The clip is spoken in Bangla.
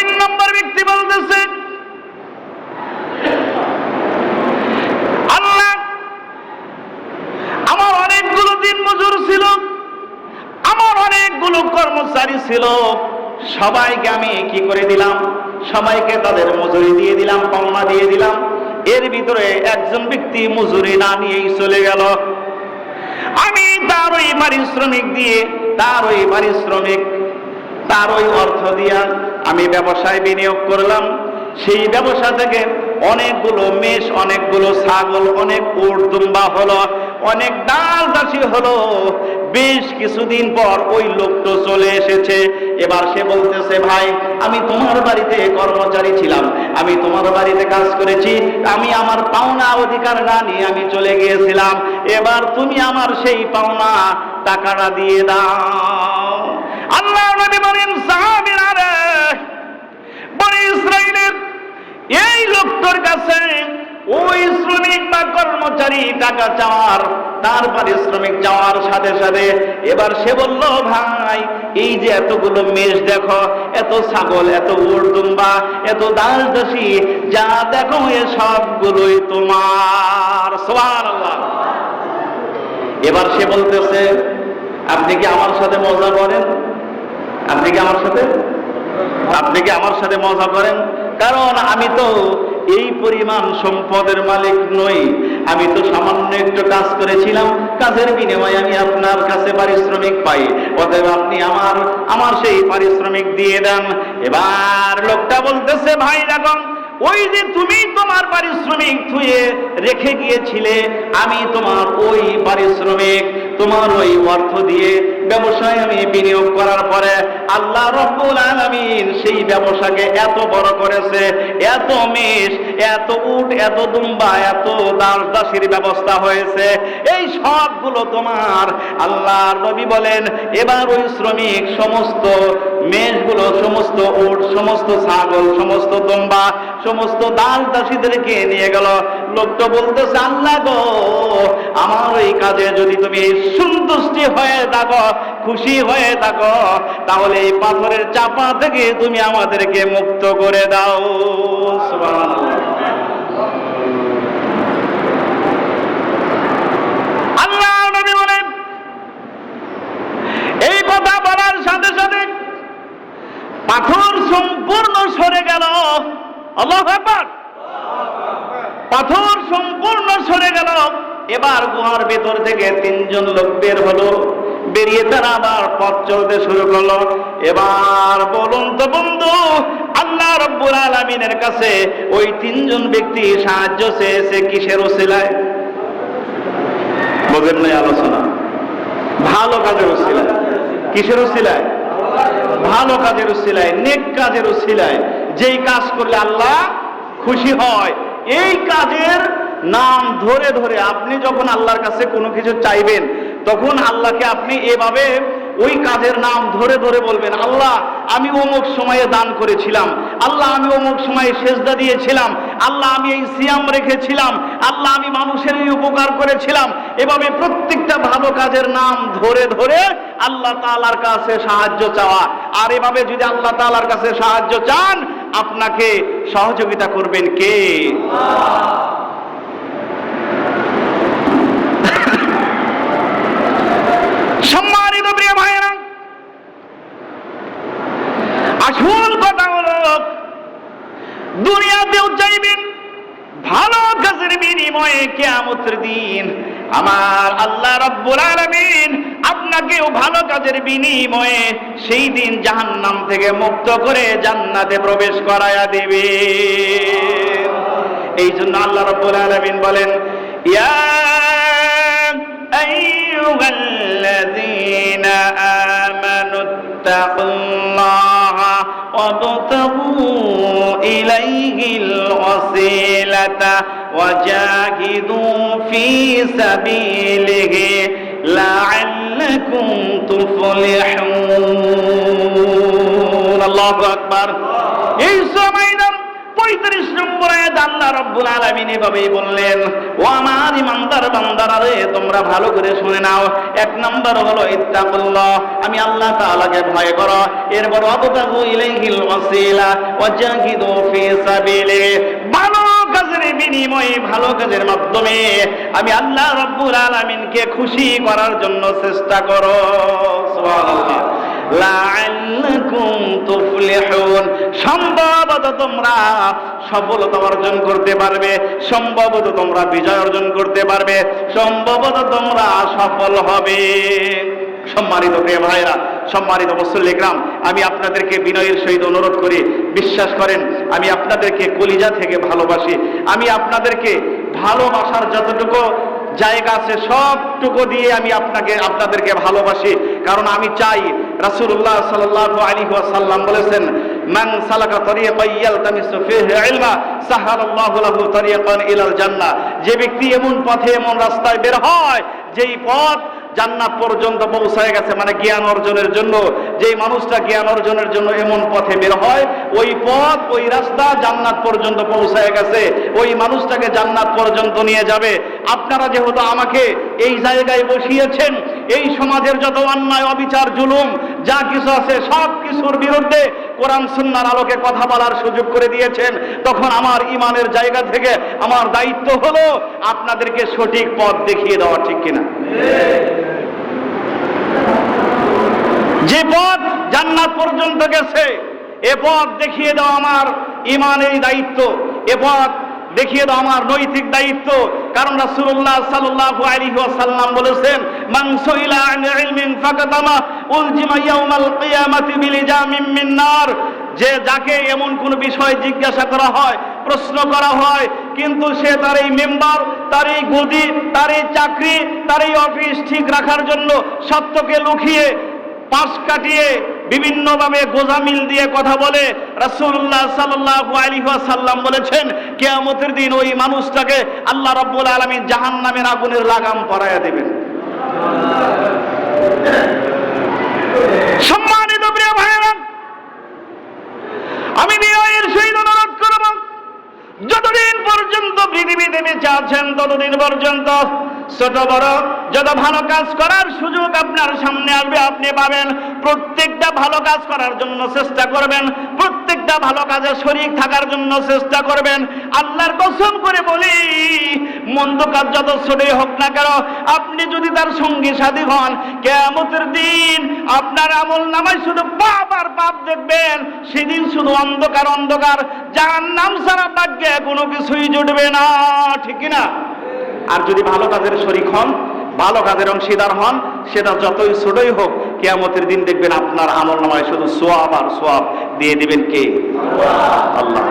তিন নম্বর ব্যক্তি বলতেছে, আল্লাহ, আমার অনেকগুলো দিন মজুর ছিল, আমার অনেকগুলো কর্মচারী ছিল, সবাইকে আমি কি করে দিলাম? সবাইকে তাদের মজুরি দিয়ে দিলাম, পাওনা দিয়ে দিলাম। এর ভিতরে একজন ব্যক্তি মজুরি না নিয়েই চলে গেল। আমি তার ওই পারিশ্রমিক দিয়ে, তার ওই পারিশ্রমিক, তার ওই অর্থ দিয়া আমি ব্যবসায় বিনিয়োগ করলাম। সেই ব্যবসা থেকে অনেকগুলো মেষ, অনেকগুলো ছাগল, অনেক উট হলো, অনেক ডাল দাসী হলো। বেশ কিছুদিন পর ওই লোকটা চলে এসেছে। এবার সে বলতেছে, ভাই, আমি তোমার বাড়িতে কর্মচারী ছিলাম। আমি তোমার বাড়িতে কাজ করেছি। আমি আমার পাওনা অধিকার না নিয়ে আমি চলে গিয়েছিলাম। এবার তুমি আমার সেই পাওনা টাকাটা দিয়ে দাও। আল্লাহ নবী বলেন সাহাবীরা এই লোকটার কাছে, ওই শ্রমিক বা কর্মচারী টাকা চাওয়ার তার পারিশ্রমিক চাওয়ার সাথে সাথে এবার সে বলল, ভাই, এই যে এতগুলো মেষ দেখো, এত ছাগল, এত উর্দুম্বা এত দাস দাসী, যা দেখো এ সবগুলোই তোমার। সুবহানাল্লাহ। এবার সে বলতেছে, আপনি কি আমার সাথে মজা করেন? আপনি কি আমার সাথে? আপনি কি আমার সাথে মজা করেন? কারণ আমি তো এই পরিমাণ সম্পদের মালিক নই। আমি তো সামান্য একটু কাজ করেছিলাম। কাজের বিনিময়ে আমি আপনার কাছে পারিশ্রমিক পাই। অতএব আপনি আমার আমার সেই পারিশ্রমিক দিয়ে দেন। এবার লোকটা বলতেছে, ভাই দেখো ওই যে তুমি তোমার পারিশ্রমিক থুয়ে রেখে গিয়েছিলে, আমি তোমার ওই পারিশ্রমিক, তোমার ওই অর্থ দিয়ে ব্যবসায় আমি বিনিয়োগ করার পরে আল্লাহ রব্বুল আলামিন সেই ব্যবসাকে এত বড় করেছে, এত মেষ, এত উট, এত দুম্বা, এত দাস দাসীর ব্যবস্থা হয়েছে। এই সবগুলো তোমার আল্লাহর নবী বলেন, এবার ওই শ্রমিক সমস্ত মেষগুলো, সমস্ত উট, সমস্ত ছাগল, সমস্ত দুম্বা, সমস্ত দাস দাসীদেরকে নিয়ে গেল। লোকটা বলতেছে, আল্লাহ গো, আমার ওই কাজে যদি তুমি সন্তুষ্টি হয়ে থাকো খুশি হয়ে থাকো, তাহলে এই পাথরের চাপা থেকে তুমি আমাদেরকে মুক্ত করে দাও। এই কথা বলার সাথে সাথে পাথর সম্পূর্ণ সরে গেল। আল্লাহ পাথর সম্পূর্ণ সরে গেল। এবার গুহার ভেতর থেকে তিনজন লোক বের হলো। বেরিয়ে তারা আবার পথ চলতে শুরু করল। এবার বলুন তো বন্ধু, আল্লাহ রব্বুল আলমিনের কাছে ওই তিনজন ব্যক্তি সাহায্য চেয়েছে কিসের ওসিলায়? বোঝেন নাই আলোচনা। ভালো কাজের ওসিলায়। কিসের ওসিলায়? ভালো কাজের উসিলায় নেক কাজের উসিলায় যেই কাজ করলে আল্লাহ খুশি হয়, এই কাজের নাম ধরে ধরে আপনি যখন আল্লাহর কাছে কোনো কিছু চাইবেন তখন আল্লাহকে আপনি এভাবে ওই কাজের নাম ধরে ধরে বলবেন, আল্লাহ, আমি অমুক সময়ে দান করেছিলাম, আল্লাহ, আমি অমুক সময়ে সেজদা দিয়েছিলাম, আল্লাহ, আমি এই সিয়াম রেখেছিলাম, আল্লাহ, আমি মানুষের এই উপকার করেছিলাম। এভাবে প্রত্যেকটা ভালো কাজের নাম ধরে ধরে আল্লাহ তাআলার কাছে সাহায্য চাওয়া। আর এভাবে যদি আল্লাহ তাআলার কাছে সাহায্য চান, আপনাকে সহযোগিতা করবেন কে সম্মানিত প্রিয় ভাইয়েরা আসল কথা হলো দুনিয়াতেও চাইবেন ভালো কাজের বিনিময়ে কেয়ামতের দিন। আমার আল্লাহ রাব্বুল আলামিন আপনাকেও ভালো কাজের বিনিময়ে সেই দিন জাহান্নাম থেকে মুক্ত করে জান্নাতে প্রবেশ করায়া দিবে। এই জন্য আল্লাহ রাব্বুল আলামিন বলেন, ইয়া আইয়ুহাল্লাযীনা আমানুত্তাকুল্লাহ وابتغوا إليه الوسيلة وجاهدوا في سبيله لعلكم تفلحون الله أكبر এই সময়টার রব্বুল আলামিন এভাবেই বললেন, ও আমার ইমানদার বান্দারা রে, তোমরা ভালো করে শুনে নাও। এক নম্বর হলো ইত্তাকুল্লাহ। আমি আল্লাহ তাআলাকে ভয় করো। এরপর অবতাগু ইলাইহিল ওয়াসিলা, ওয়াজাহিদু ফি সাবিলি। ভালো কাজের বিনিময়ে, ভালো কাজের মাধ্যমে আমি আল্লাহ রব্বুল আলামিনকে খুশি করার জন্য চেষ্টা করো। সুবহানাল্লাহ। সম্ভবত তোমরা সফলতা অর্জন করতে পারবে, সম্ভবত তোমরা বিজয় অর্জন করতে পারবে, সম্ভবত তোমরা সফল হবে। সম্মানিত প্রিয় ভাইরা সম্মানিত মুসল্লিগ্রাম আমি আপনাদেরকে বিনয়ের সহিত অনুরোধ করি, বিশ্বাস করেন, আমি আপনাদেরকে কলিজা থেকে ভালোবাসি, আমি আপনাদেরকে ভালোবাসার যতটুকু জায়গা আছে, সবটুকু দিয়ে আমি আপনাকে, আপনাদেরকে ভালোবাসি। কারণ আমি চাই রাসূলুল্লাহ সাল্লাল্লাহু আলাইহি ওয়াসাল্লাম বলেছেন, মান সালাকা তরিয়াকান ইয়ালতামিসু ফিহি ইলমা সাহালাল্লাহু লাহু তরিয়াকান ইলাল জান্নাহ যে ব্যক্তি এমন পথে, এমন রাস্তায় বের হয়, যেই পথ জান্নাত পর্যন্ত পৌঁছায় গেছে মানে জ্ঞান অর্জনের জন্য, যেই মানুষটা জ্ঞান অর্জনের জন্য এমন পথে বের হয়, ওই পথ, ওই রাস্তা জান্নাত পর্যন্ত পৌঁছায় গেছে। ওই মানুষটাকে জান্নাত পর্যন্ত নিয়ে যাবে। আপনারা যেহেতু আমাকে এই জায়গায় বসিয়েছেন, এই সমাজের যত অন্যায়, অবিচার, জুলুম, যা কিছু আছে, সব কিছুর বিরুদ্ধে কোরআন সুন্নার আলোকে কথা বলার সুযোগ করে দিয়েছেন, তখন আমার ইমানের জায়গা থেকে আমার দায়িত্ব হলো আপনাদেরকে সঠিক পথ দেখিয়ে দেওয়া, ঠিক কিনা? যে পথ জান্নাত পর্যন্ত গেছে, এ পথ দেখিয়ে দাও আমার ইমানের দায়িত্ব, এ পথ দেখিয়ে দাও আমার নৈতিক দায়িত্ব কারণ রাসূলুল্লাহ সাল্লাল্লাহু আলাইহি ওয়াসাল্লাম বলেছেন, মান সুইলা আন ইলমিন ফাকাতামা উলজিমা ইয়াউমাল কিয়ামাতি বিলিজামিন মিন নার যে যাকে এমন কোন বিষয় জিজ্ঞাসা করা হয়, প্রশ্ন করা হয়, কিন্তু সে তার এই মেম্বার, তার এই গদি, তার এই চাকরি, তার এই অফিস ঠিক রাখার জন্য সত্যকে লুকিয়ে পাশ কাটিয়ে বিভিন্নভাবে গোজামিল দিয়ে কথা বলে রাসূলুল্লাহ সাল্লাল্লাহু আলাইহি ওয়াসাল্লাম বলেছেন, কিয়ামতের দিন ওই মানুষটাকে আল্লাহ রাব্বুল আলামিন জাহান্নামের আগুনের লাগাম পরায়া দেবেন। সম্মানিত প্রিয় ভাইয়েরা, আমি বিনয়ের সহিত অনুরোধ করব, যতদিন পর্যন্ত পৃথিবীতে বেঁচে আছেন, ততদিন পর্যন্ত ছোট বড়, যত ভালো কাজ করার সুযোগ আপনার সামনে আসবে, আপনি পাবেন। প্রত্যেকটা ভালো কাজ করার জন্য চেষ্টা করবেন। প্রত্যেকটা ভালো কাজে শরীর থাকার জন্য চেষ্টা করবেন। আল্লাহর কসম করে বলি, মন্দ কাজ যত ছোটই হোক না কেন, আপনি যদি তার সঙ্গী সাথী হন, কেয়ামতের দিন আপনার আমল নামায় শুধু পাপ আর পাপ দেখবেন। সেদিন শুধু অন্ধকার অন্ধকার যার নাম সারা ভাগ্যে কোনো কিছুই জুটবে না, ঠিক না আর যদি ভালো কাজের শরিক হন, ভালো কাজের অংশীদার হন, সেটা যতই ছোটই হোক, কেয়ামতের দিন দেখবেন আপনার আমল নামায় শুধু সোয়াব আর সোয়াব দিয়ে দিবেন কে? আল্লাহ।